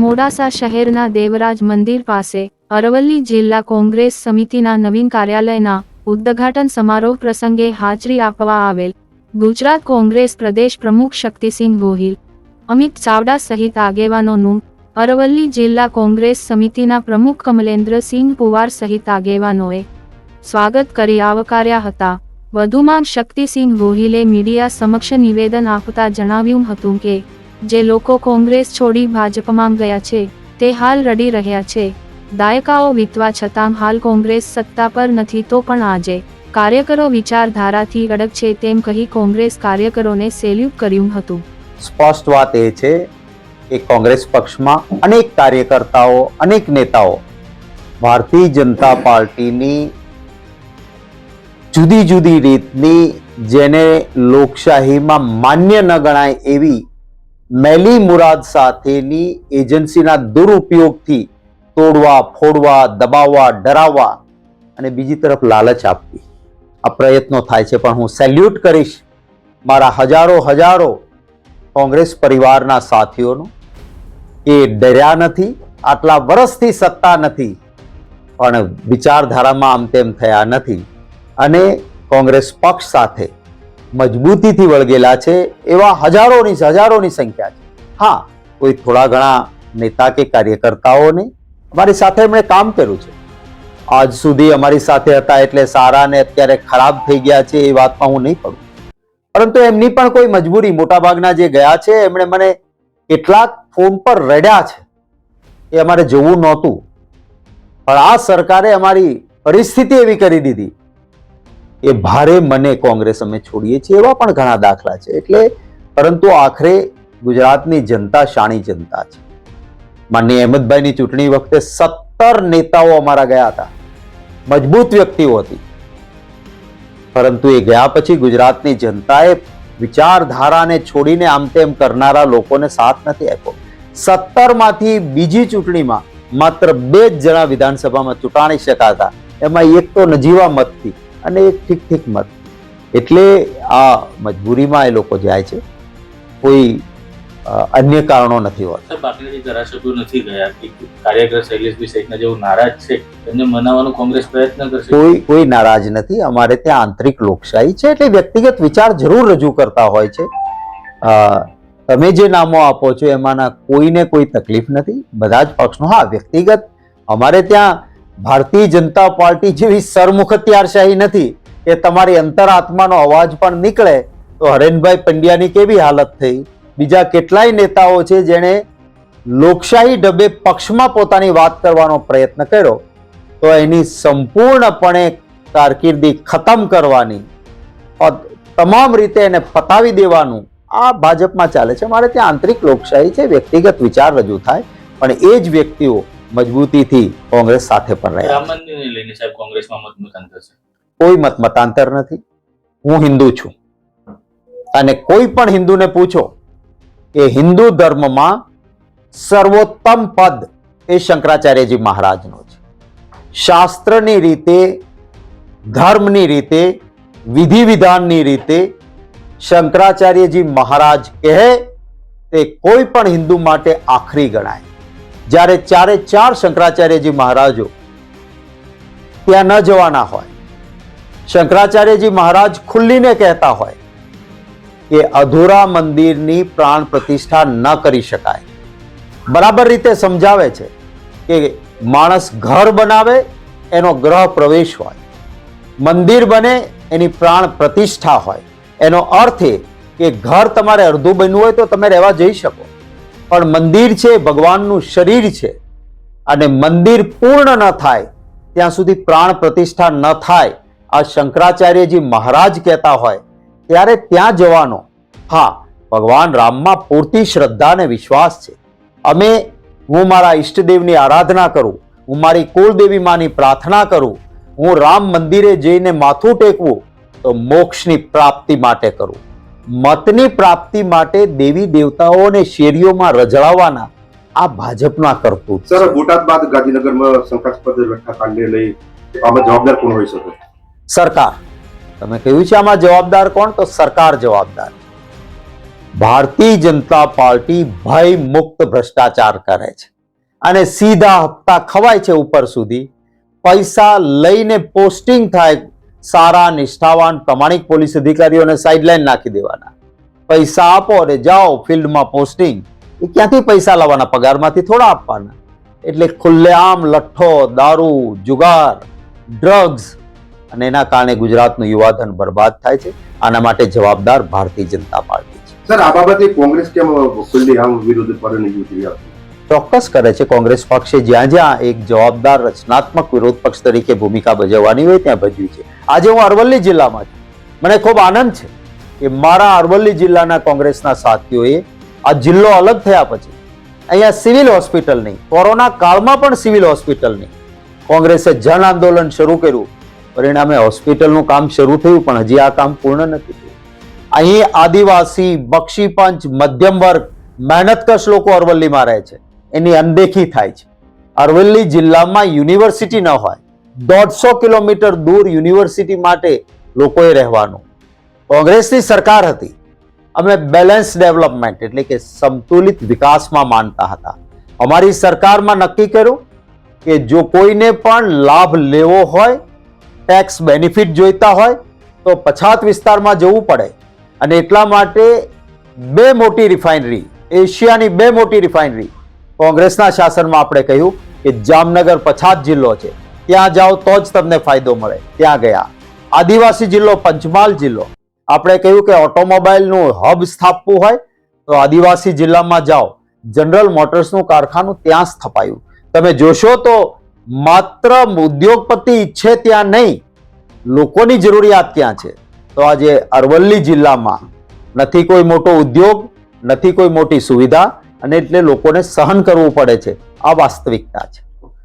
મોડાસા શહેરના દેવરાજ મંદિર પાસે અરવલ્લી જિલ્લા કોંગ્રેસ સમિતિના નવીન કાર્યાલયના ઉદ્ઘાટન સમારોહ પ્રસંગે હાજરી આપવા આવેલ ગુજરાત કોંગ્રેસ પ્રદેશ પ્રમુખ શક્તિસિંહ ગોહિલ, અમિત ચાવડા સહિત આગેવાનોનું અરવલ્લી જિલ્લા કોંગ્રેસ સમિતિના પ્રમુખ કમલેન્દ્રસિંહ પુવાર સહિત આગેવાનોએ સ્વાગત કરી આવકાર્યા હતા. વધુમાં શક્તિસિંહ ગોહિલે મીડિયા સમક્ષ નિવેદન આપતા જણાવ્યું હતું કે જે લોકો કોંગ્રેસ છોડી ભાજપમાં ગયા છે, તે હાલ રડી રહ્યા છે. દાયકાઓ વીતવા છતાં હાલ કોંગ્રેસ સત્તા પર નથી તો પણ આજે કાર્યકરો વિચારધારાથી અડગ છે તેમ કહી કોંગ્રેસ કાર્યકરોને સેલ્યુટ કર્યું હતું. સ્પષ્ટ વાત એ છે કે કોંગ્રેસ પક્ષમાં અનેક કાર્યકર્તાઓ, અનેક નેતાઓ ભારતીય જનતા પાર્ટીની જુદી જુદી રીતની જેને લોકશાહીમાં માન્ય ન ગણાય એવી મેલી મુરાદ સાથેની એજન્સીના દુરુપયોગથી તોડવા, ફોડવા, દબાવવા, ડરાવવા અને બીજી તરફ લાલચ આપવી. આ પ્રયત્નો થાય છે, પણ હું સેલ્યુટ કરીશ મારા હજારો હજારો કોંગ્રેસ પરિવારના સાથીઓનો. એ ડર્યા નથી, આટલા વર્ષથી સત્તા નથી, પણ વિચારધારામાં આમ તેમ થયા નથી. અને કોંગ્રેસ પક્ષ સાથે મજબૂતીથી વળગેલા છે, એવા હજારોની હજારોની સંખ્યા છે. હા, કોઈ થોડા ઘણા નેતા કે કાર્યકર્તાઓને અમારી સાથે એમણે કામ કર્યું છે. આજ સુધી અમારી સાથે હતા એટલે સારા ને અત્યારે ખરાબ થઈ ગયા છે એ વાતમાં હું નહીં પડું. પરંતુ એમની પણ કોઈ મજબૂરી મોટાભાગના જે ગયા છે, એમણે મને કેટલાક ફોન પર રડ્યા છે. એ અમારે જોવું નહોતું. પણ આ સરકારે અમારી પરિસ્થિતિ એવી કરી દીધી. એ ભારે મને કોંગ્રેસ અમે છોડીએ છીએ એવા પણ ઘણા દાખલા છે. એટલે પરંતુ આખરે ગુજરાતની જનતા શાણી જનતા છે. માનની અહેમદભાઈની ચૂંટણી વખતે સત્તર નેતાઓ અમારા ગયા હતા. મજબૂત વ્યક્તિઓ હતી. પરંતુ એ ગયા પછી ગુજરાતની જનતાએ વિચારધારાને છોડીને આમ તેમ કરનારા લોકોને સાથ નથી આપ્યો. સત્તરમાંથી બીજી ચૂંટણીમાં માત્ર બે જ જણા વિધાનસભામાં ચૂંટાણી શકાતા. એમાં એક તો નજીવા મતથી. અને એક ઠીક ઠીક મત. એટલે આ મજબૂરીમાં એ લોકો જાય છે. કોઈ અન્ય કારણો નથી હોતા. જે ધારાસભ્યો નથી ગયા. કાર્યકર શૈલેષભાઈ સહિતના જેઓ નારાજ છે એમને મનાવવાનો કોંગ્રેસ પ્રયત્ન કરશે. કોઈ કોઈ નારાજ નથી. અમારે ત્યાં આંતરિક લોકશાહી છે એટલે વ્યક્તિગત વિચાર જરૂર રજૂ કરતા હોય છે. તમે જે નામો આપો છો એમાંના કોઈને કોઈ તકલીફ નથી. બધા જ પક્ષનો હા વ્યક્તિગત. અમારે ત્યાં ભારતીય જનતા પાર્ટી જેવી સરમુખત્યારશાહી નથી. કે તમારી અંતરાત્માનો અવાજ પણ નીકળે તો હરેનભાઈ પંડ્યાની કેવી હાલત થઈ? બીજા કેટલાય નેતાઓ છે જેણે લોકશાહી ડબે પક્ષમાં પોતાની વાત કરવાનો પ્રયત્ન કર્યો. તો એની સંપૂર્ણપણે કારકિર્દી ખતમ કરવાની તમામ રીતે એને પતાવી દેવાનું આ ભાજપમાં ચાલે છે. મારે ત્યાં આંતરિક લોકશાહી છે, વ્યક્તિગત વિચાર રજૂ થાય, પણ એ જ વ્યક્તિઓ મજબૂતીથી કોંગ્રેસ સાથે પણ રહ્યા રામ મંદિરને લઈને સાહેબ કોંગ્રેસમાં મત મતાંતર છે. કોઈ મત મતાંતર નથી. હું હિન્દુ છું. અને કોઈ પણ હિન્દુને પૂછો કે હિન્દુ ધર્મમાં સર્વોત્તમ પદ એ શંકરાચાર્યજી મહારાજનો છે. શાસ્ત્રની રીતે ધર્મની રીતે વિધિ વિધાનની રીતે શંકરાચાર્યજી મહારાજ કહે તે કોઈ પણ હિન્દુ માટે આખરી ગણાય. જ્યારે ચારે ચાર શંકરાચાર્યજી મહારાજો ત્યાં ન જવાના હોય, શંકરાચાર્યજી મહારાજ ખુલ્લીને કહેતા હોય કે અધૂરા મંદિરની પ્રાણ પ્રતિષ્ઠા ન કરી શકાય. બરાબર રીતે સમજાવે છે કે માણસ ઘર બનાવે, એનો ગ્રહ પ્રવેશ હોય. મંદિર બને, એની પ્રાણ પ્રતિષ્ઠા હોય. એનો અર્થ એ કે ઘર તમારે અડધું બન્યું હોય તો તમે રહેવા જઈ શકો. પણ મંદિર છે, ભગવાનનું શરીર છે. અને મંદિર પૂર્ણ ન થાય, ત્યાં સુધી પ્રાણ પ્રતિષ્ઠા ન થાય, આ શંકરાચાર્યજી મહારાજ કહેતા હોય, ત્યારે ત્યાં જવાનો. હા, ભગવાન રામમાં પૂરતી શ્રદ્ધા અને વિશ્વાસ છે. અમે, હું મારા ઈષ્ટદેવની આરાધના કરું, હું મારી કુળદેવી માની પ્રાર્થના કરું, હું રામ મંદિરે જઈને માથું ટેકવું, તો મોક્ષની પ્રાપ્તિ માટે કરું. મતની પ્રાપ્તિ માટે દેવી દેવતાઓને શેરીઓમાં રજળાવવાના આ ભાજપના કરતું સર બોટાદ બાદ ગાંધીનગરમાં શંકાસ્પદ લઠ્ઠાકાંડને લઈ આમાં જવાબદાર કોણ હોઈ શકે? સરકાર. તમે કહ્યું છે આમાં જવાબદાર કોણ? તો સરકાર જવાબદાર ભારતીય જનતા પાર્ટી ભય મુક્ત ભ્રષ્ટાચાર કરે છે અને સીધા હપ્તા ખવાય છે ઉપર સુધી. પૈસા લઈને પોસ્ટિંગ થાય સારા, નિષ્ઠાવાન, પ્રમાણિક પોલીસ અધિકારીઓને સાઇડલાઇન નાખી દેવાના. પૈસા આપો અને જાઓ ફિલ્ડમાં પોસ્ટિંગ એ ક્યાંથી પૈસા લાવવાના? પગારમાંથી થોડા આપવાના. એટલે ખુલ્લેઆમ લઠ્ઠો, દારૂ, જુગાર ડ્રગ્સ અને એના કારણે ગુજરાતનું યુવાધન બરબાદ થાય છે. આના માટે જવાબદાર ભારતીય જનતા પાર્ટી છે. સર, આ બાબતે કોંગ્રેસ કેમ ખુલ્લેઆમ વિરુદ્ધ પરિણમી હતી ચોક્કસ કરે છે કોંગ્રેસ પક્ષે જ્યાં જ્યાં એક જવાબદાર રચનાત્મક વિરોધ પક્ષ તરીકે ભૂમિકા ભજવવાની હોય ત્યાં ભજવી છે. આજે હું અરવલ્લી જિલ્લામાં છું. મને ખૂબ આનંદ છે કે મારા અરવલ્લી જિલ્લાના કોંગ્રેસના સાથીઓએ આ જિલ્લો અલગ થયા પછી અહીંયા સિવિલ હોસ્પિટલ નહીં, કોરોના કાળમાં પણ સિવિલ હોસ્પિટલ નહીં. કોંગ્રેસે જન આંદોલન શરૂ કર્યું. પરિણામે હોસ્પિટલનું કામ શરૂ થયું, પણ હજી આ કામ પૂર્ણ નથી થયું. અહીં આદિવાસી બક્ષી પંચ મધ્યમ વર્ગ, મહેનતકશ લોકો અરવલ્લીમાં રહે છે. એની અનદેખી થાય છે. અરવલ્લી જિલ્લામાં યુનિવર્સિટી ન હોય, દોઢસો કિલોમીટર દૂર યુનિવર્સિટી માટે લોકોએ રહેવાનું. કોંગ્રેસની સરકાર હતી. અમે બેલેન્સ ડેવલપમેન્ટ એટલે કે સંતુલિત વિકાસમાં માનતા હતા. અમારી સરકારમાં નક્કી કર્યું કે જો કોઈને પણ લાભ લેવો હોય ટેક્સ બેનિફિટ જોઈતા હોય, તો પછાત વિસ્તારમાં જવું પડે. અને એટલા માટે બે મોટી રિફાઇનરી એશિયાની બે મોટી રિફાઇનરી કોંગ્રેસના શાસનમાં આપણે કહ્યું કે જામનગર પછાત જિલ્લો છે. ત્યાં જાઓ તો જ તમને ફાયદો મળે. ત્યાં ગયા. આદિવાસી જિલ્લો, પંચમહાલ જિલ્લો. આપણે કહ્યું કે ઓટોમોબાઈલનું હબ સ્થાપવું હોય તો આદિવાસી જિલ્લામાં જાઓ. જનરલ મોટર્સનું કારખાનું ત્યાં સ્થપાયું. તમે જોશો તો માત્ર ઉદ્યોગપતિ ઈચ્છે ત્યાં નહીં, લોકોની જરૂરિયાત ક્યાં છે. તો આજે અરવલ્લી જિલ્લામાં નથી કોઈ મોટો ઉદ્યોગ, નથી કોઈ મોટી સુવિધા અને એટલે લોકોને સહન કરવું પડે છે. આ વાસ્તવિકતા છે.